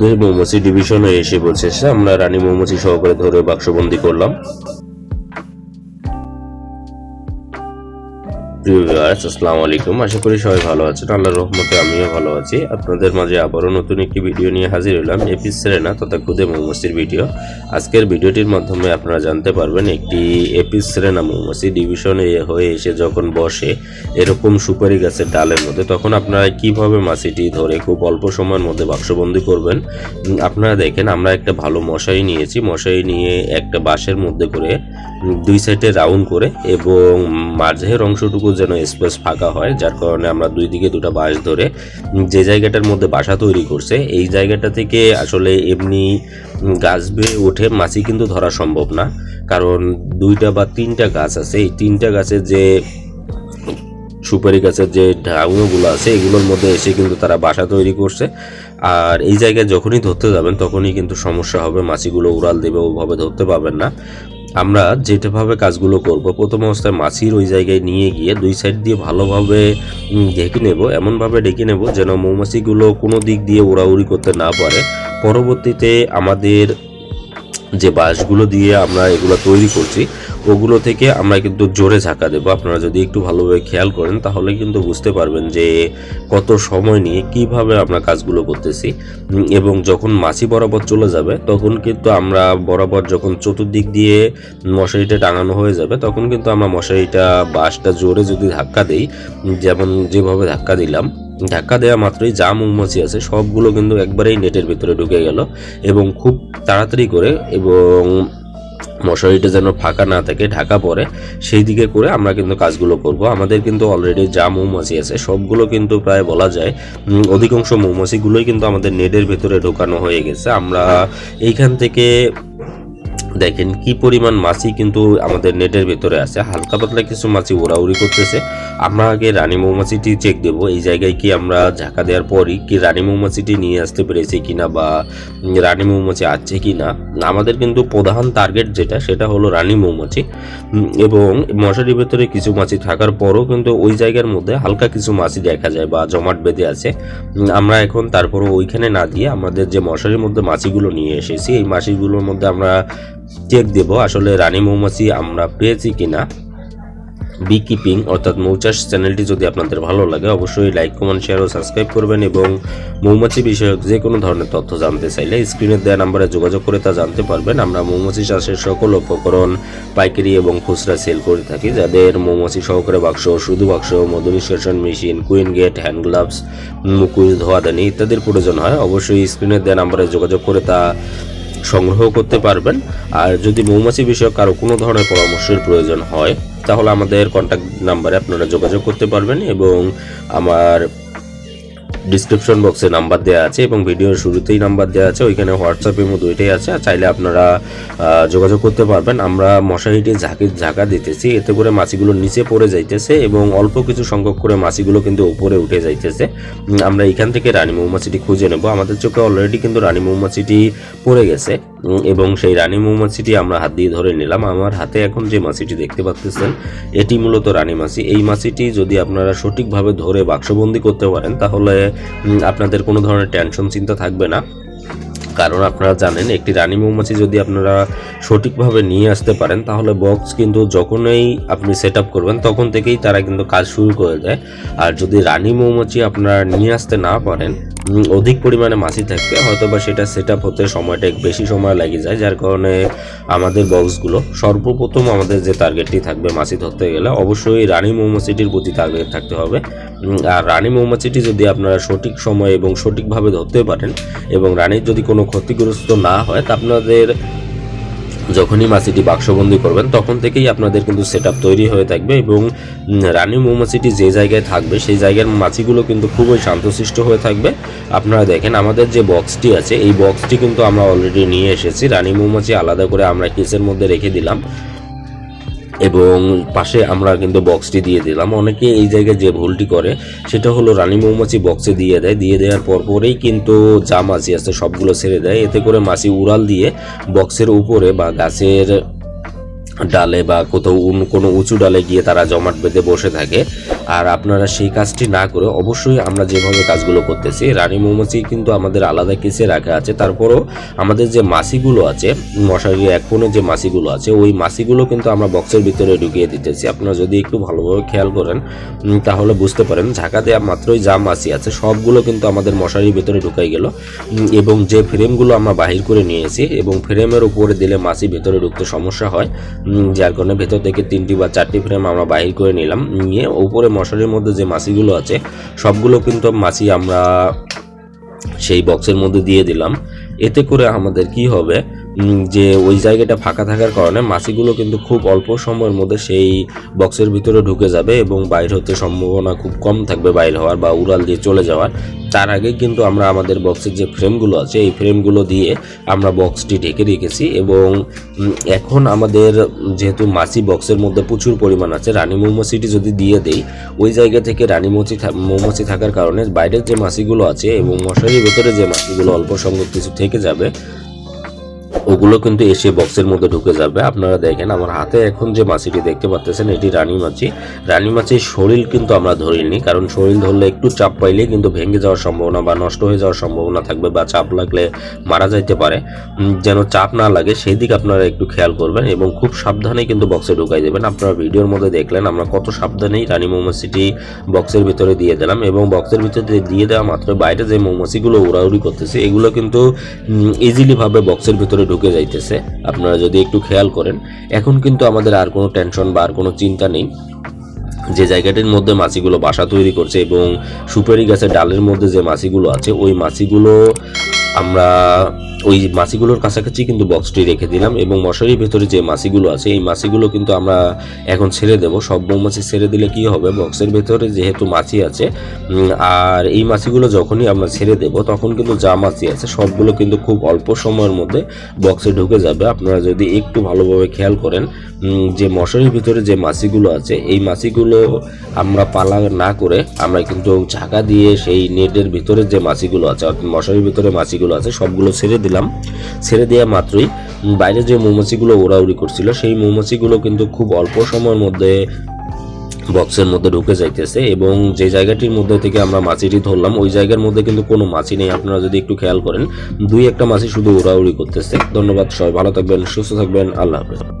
ক্ষুদে মৌমাছি ডিভিশনে এসে বলছে আমরা রানী মৌমাছি সহকারে ধরে বাক্সবন্দি করলাম। প্রিয় ভিউয়ার্স আসসালামু আলাইকুম। আশা করি সবাই ভালো আছেন। আল্লাহর রহমতে আমিও ভালো আছি। আপনাদের মাঝে আবারও নতুন একটি ভিডিও নিয়ে হাজির হলাম। এপিস সেরেনা তথা খুদে মৌমাছির ভিডিও আজকের ভিডিওটির মাধ্যমে আপনারা জানতে পারবেন, একটি এপিস সেরেনা মৌমাছি ডিভিশনে হয়ে এসে যখন বসে এরকম সুপারি গাছের ডালের মধ্যে, তখন আপনারা কীভাবে মাছিটি ধরে খুব অল্প সময়ের মধ্যে বাক্সবন্দি করবেন? আপনারা দেখেন, আমরা একটা ভালো মশারি নিয়েছি। মশারি নিয়ে একটা বাঁশের মধ্যে করে দুই সাইডে রাউন্ড করে এবং মাঝের অংশটুকু যেন স্পেস ফাঁকা হয়, যার কারণে আমরা দুই দিকে দুটো বাঁশ ধরে যে জায়গাটার মধ্যে বাসা তৈরি করছে, এই জায়গাটা থেকে আসলে এমনি গাছ বেয়ে ওঠে মাছি কিন্তু ধরা সম্ভব না। কারণ দুইটা বা তিনটা গাছ আছে, এই তিনটা গাছের যে সুপারি গাছের যে ঢাউনগুলো আছে, এগুলোর মধ্যে এসে কিন্তু তারা বাসা তৈরি করছে। আর এই জায়গায় যখনই ধরতে যাবেন, তখনই কিন্তু সমস্যা হবে, মাছিগুলো উড়াল দেবে, ওভাবে ধরতে পাবেন না। আমরা যেটাভাবে কাজগুলো করব, প্রথম অবস্থায় মাছির ওই জায়গায় নিয়ে গিয়ে দুই সাইড দিয়ে ভালোভাবে ঢেকে নেব, এমনভাবে ডেকে নেব যেন মৌমাছিগুলো কোনো দিক দিয়ে উড়াউড়ি করতে না পারে। পরবর্তীতে আমাদের যে বাঁশগুলো দিয়ে আমরা এগুলো তৈরি করছি ওগুলো থেকে আমরা কিন্তু জোরে ঝাঁকা দেবো। আপনারা যদি একটু ভালোভাবে খেয়াল করেন, তাহলে কিন্তু বুঝতে পারবেন যে কত সময় নিয়ে কীভাবে আমরা কাজগুলো করতেছি। এবং যখন মাছি বরাবর চলে যাবে, তখন কিন্তু আমরা বরাবর যখন চতুর্দিক দিয়ে মশারিটা টাঙানো হয়ে যাবে, তখন কিন্তু আমরা মশারিটা বাঁশটা জোরে যদি ধাক্কা দেই, যেমন যেভাবে ধাক্কা দিলাম, ধাক্কা দেওয়া মাত্রই যা মৌমাছি আছে, সবগুলো কিন্তু একবারেই নেটের ভিতরে ঢুকে গেল। এবং খুব তাড়াতাড়ি করে এবং মশারিটা যেন ফাঁকা না থাকে, ঢাকা পরে সেই দিকে করে আমরা কিন্তু কাজগুলো করব। আমাদের কিন্তু অলরেডি যা মৌমাছি আছে, সবগুলো কিন্তু প্রায় বলা যায় অধিকাংশ মৌমাছিগুলোই কিন্তু আমাদের নেটের ভেতরে ঢোকানো হয়ে গেছে। আমরা এইখান থেকে দেখেন কি পরিমাণ মাছি কিন্তু আমাদের নেটের ভেতরে আছে। হালকা পাতলা কিছু মাছি ওড়াউড়ি করতেছে। আমরা আগে রানী মৌমাছিটি চেক দেব। এই জায়গায় কি আমরা ঝাঁকা দেওয়ার পরই কি রানী মৌমাছিটি নিয়ে আসতে পেরেছি কিনা বা রানী মৌমাছি আছে কি না আমাদের কিন্তু প্রধান টার্গেট যেটা, সেটা হলো রানী মৌমাছি। এবং মশারির ভেতরে কিছু মাছি থাকার পরও কিন্তু ওই জায়গার মধ্যে হালকা কিছু মাছি দেখা যায় বা জমাট বেঁধে আছে। আমরা এখন তারপরও ওইখানে না দিয়ে আমাদের যে মশারির মধ্যে মাছিগুলো নিয়ে এসেছি, এই মাছিগুলোর মধ্যে আমরা চেক দেব। আসলে রানী মৌমাছি আমরা পেয়েছি কিনা? বি কিপিং অর্থাৎ মৌচাষ চ্যানেলটি যদি আপনাদের ভালো লাগে, অবশ্যই লাইক কমেন্ট শেয়ার ও সাবস্ক্রাইব করবেন এবং মৌমাছি বিষয়ক যে কোনো ধরনের তথ্য জানতে চাইলে স্ক্রিনে দেওয়া নাম্বারে যোগাযোগ করে তা জানতে পারবেন। আমরা মৌমাছি চাষের সকল উপকরণ, পাইকারি এবং খুচরা সেল করে থাকি, যাদের মৌমাছি সহকারে বাক্স, শুধু বাক্স মধু নিষ্কাশন machine queen gate hand gloves মুকুল, ধোয়াদানি ইত্যাদির প্রয়োজন হয়। অবশ্যই স্ক্রিনে দেওয়া নাম্বারে যোগাযোগ করে তা সংগ্রহ করতে পারবেন। আর যদি মৌমাছি বিষয়ক কারও কোনো ধরনের পরামর্শের প্রয়োজন হয়, তাহলে আমাদের কন্ট্যাক্ট নাম্বারে আপনারা যোগাযোগ করতে পারবেন এবং আমার ডিসক্রিপশন বক্সে নাম্বার দেওয়া আছে এবং ভিডিওর শুরুতেই নাম্বার দেওয়া আছে, ওইখানে হোয়াটসঅ্যাপ ইমো দুইটাই আছে। আর চাইলে আপনারা যোগাযোগ করতে পারবেন। আমরা মশারিটি ঝাঁকি, ঝাঁকা দিতেছি, এতে করে মাছিগুলো নিচে পড়ে যাইতেছে এবং অল্প কিছু সংখ্যক করে মাছিগুলো কিন্তু উপরে উঠে যাইতেছে। আমরা এখান থেকে রানী মৌমাছিটি খুঁজে নেব। আমাদের চোখে অলরেডি কিন্তু রানী মৌমাছিটি পড়ে গেছে। এবং সেই রানী মৌমাছিটি আমরা হাত দিয়ে ধরে নিলাম। আমার হাতে এখন যে মাছিটি দেখতে পাচ্ছেন এটি মূলত রানী মাছি। এই মাছিটি যদি আপনারা সঠিকভাবে ধরে বাক্সবন্দি করতে পারেন, তাহলে আপনাদের কোনো ধরনের টেনশন চিন্তা থাকবে না। কারণ আপনারা জানেন, একটি রানী মৌমাছি যদি আপনারা সঠিকভাবে নিয়ে আসতে পারেন, তাহলে বক্স কিন্তু যখনই আপনি সেট করবেন, তখন থেকেই তারা কিন্তু কাজ শুরু করে দেয়। আর যদি রানী মৌমাছি আপনারা নিয়ে আসতে না পারেন অধিক পরিমাণে মাছি থাকবে হয়তো বা সেটা সেট হতে সময়টা বেশি সময় লাগে যায়, যার কারণে আমাদের বক্সগুলো সর্বপ্রথম আমাদের যে টার্গেটটি থাকবে মাছি ধরতে গেলে, অবশ্যই রানী মৌমাছিটির প্রতি টার্গেট থাকতে হবে। আর রানী মৌমাছিটি যদি আপনারা সঠিক সময় এবং সঠিকভাবে ধরতে পারেন এবং রানীর যদি কোনো ক্ষতিগ্রস্ত না হয়, তা আপনাদের যখনই মাছিটি বাক্সবন্দি করবেন, তখন থেকেই আপনাদের কিন্তু সেট তৈরি হয়ে থাকবে এবং রানী মৌমাছিটি যে জায়গায় থাকবে, সেই জায়গার মাছিগুলো কিন্তু খুবই শান্তশিষ্ট হয়ে থাকবে। আপনারা দেখেন, আমাদের যে বক্সটি আছে, এই বক্সটি কিন্তু আমরা অলরেডি নিয়ে এসেছি। রানী মৌমাছি আলাদা করে আমরা কেসের মধ্যে রেখে দিলাম? এবং পাশে আমরা কিন্তু বক্সটি দিয়ে দিলাম। অনেকে এই জায়গায় যে ভুলটি করে, সেটা হলো রানী মৌমাছি বক্সে দিয়ে দেয়। দিয়ে দেওয়ার পর পরেই কিন্তু যা মাছি আছে সবগুলো ছেড়ে দেয়। এতে করে মাছি উড়াল দিয়ে বক্সের উপরে বা গাছের ডালে বা কোথাও কোনো উঁচু ডালে গিয়ে তারা জমাট বেঁধে বসে থাকে। আর আপনারা সেই কাজটি না করে অবশ্যই আমরা যেভাবে কাজগুলো করতেছি, রানী মৌমাছি কিন্তু আমাদের আলাদা কেসে রাখা আছে। তারপরও আমাদের যে মাছিগুলো আছে, মশারি এক কোণে যে মাছিগুলো আছে, ওই মাছিগুলো কিন্তু আমরা বক্সের ভিতরে ঢুকিয়ে দিতেছি। আপনারা যদি একটু ভালোভাবে খেয়াল করেন তাহলে বুঝতে পারেন ঝাঁকা দেওয়া মাত্রই যা মাছি আছে, সবগুলো কিন্তু আমাদের মশারির ভিতরে ঢুকাই গেল। এবং যে ফ্রেমগুলো আমরা বাহির করে নিয়েছি এবং ফ্রেমের উপরে দিলে মাছি ভেতরে ঢুকতে সমস্যা হয় যার কারণে ভেতর থেকে তিনটি বা চারটি ফ্রেম আমরা বাহির করে নিলাম। নিয়ে উপরে মশারির মধ্যে যে মাছিগুলো আছে, সবগুলো কিন্তু মাছি আমরা সেই বক্সের মধ্যে দিয়ে দিলাম। এতে করে আমাদের কি হবে? যে ওই জায়গাটা ফাঁকা থাকার কারণে মাছিগুলো কিন্তু খুব অল্প সময়ের মধ্যে সেই বক্সের ভিতরে ঢুকে যাবে এবং বাইর হতে সম্ভাবনা খুব কম থাকবে বাইর হওয়ার বা উড়াল দিয়ে চলে যাওয়ার। তার আগে কিন্তু আমরা আমাদের বক্সের যে ফ্রেমগুলো আছে, এই ফ্রেমগুলো দিয়ে আমরা বক্সটি ঢেকে রেখেছি এবং এখন আমাদের যেহেতু মাছি বক্সের মধ্যে প্রচুর পরিমাণ আছে, রানী মৌমাছিটি যদি দিয়ে দেই, ওই জায়গা থেকে রানী থা- মৌমাছি থাকার কারণে বাইরের যে মাছিগুলো আছে এবং মশারির ভেতরে যে মাছিগুলো অল্প সংখ্যক কিছু থেকে যাবে ওগুলো কিন্তু এসে বক্সের মধ্যে ঢুকে যাবে। আপনারা দেখেন, আমার হাতে এখন যে মাছিটি দেখতে পাচ্ছেন এটি রানী মাছি। রানী মাছির শরীর কিন্তু আমরা ধরিনি, কারণ শরীর ধরলে একটু চাপ পাইলে কিন্তু ভেঙে যাওয়ার সম্ভাবনা বা নষ্ট হয়ে যাওয়ার সম্ভাবনা থাকবে বা চাপ লাগলে মারা যাইতে পারে। যেন চাপ না লাগে, সেই দিকে আপনারা একটু খেয়াল করবেন এবং খুব সাবধানে কিন্তু বক্সে ঢুকাই দেবেন। আপনারা ভিডিওর মধ্যে দেখলেন, আমরা কত সাবধানেই রানী মৌমাছিটি বক্সের ভিতরে দিয়ে দিলাম এবং বক্সের ভিতরে দিয়ে দেওয়া মাত্র বাইরে যে মৌমাছিগুলো উড়াউড়ি করতেছে, এগুলো কিন্তু ইজিলিভাবে বক্সের ভিতরে ঢুকে যাইতেছে। আপনারা যদি একটু খেয়াল করেন, এখন কিন্তু আমাদের আর কোনো টেনশন বা আর কোনো চিন্তা নেই। যে জায়গাটির মধ্যে মাছিগুলো বাসা তৈরি করছে এবং সুপারি গাছের ডালের মধ্যে যে মাছিগুলো আছে, ওই মাছিগুলো আমরা ওই মাছিগুলোর কাছাকাছি কিন্তু বক্সটি রেখে দিলাম এবং মশারির ভেতরে যে মাছিগুলো আছে, এই মাছিগুলো কিন্তু আমরা এখন ছেড়ে দেব। সব মৌমাছি ছেড়ে দিলে কি হবে? বক্সের ভেতরে যেহেতু মাছি আছে আর এই মাছিগুলো যখনই আমরা ছেড়ে দেব, তখন কিন্তু যা মাছি আছে সবগুলো কিন্তু খুব অল্প সময়ের মধ্যে বক্সে ঢুকে যাবে। আপনারা যদি একটু ভালোভাবে খেয়াল করেন যে মশারির ভিতরে যে মাছিগুলো আছে, এই মাছিগুলো আমরা পালা না করে আমরা কিন্তু ঝাঁকা দিয়ে সেই নেটের ভিতরে যে মাছিগুলো আছে, অর্থাৎ মশারির ভিতরে মাছিগুলো আছে, সবগুলো ছেড়ে দিলাম। ছেড়ে দেওয়া মাত্রই। বাইরে যে মৌমাছিগুলো ওড়াউড়ি করছিল, সেই মৌমাছিগুলো কিন্তু খুব অল্প সময়ের মধ্যে বক্সের মধ্যে ঢুকে যাইতেছে এবং যে জায়গাটির মধ্যে থেকে আমরা মাছিটি ধরলাম, ওই জায়গার মধ্যে কিন্তু কোনো মাছি নেই। আপনারা যদি একটু খেয়াল করেন, দুই একটা মাছি শুধু উড়াউড়ি করতেছে। ধন্যবাদ সবাই, ভালো থাকবেন, সুস্থ থাকবেন, আল্লাহ হাফেজ।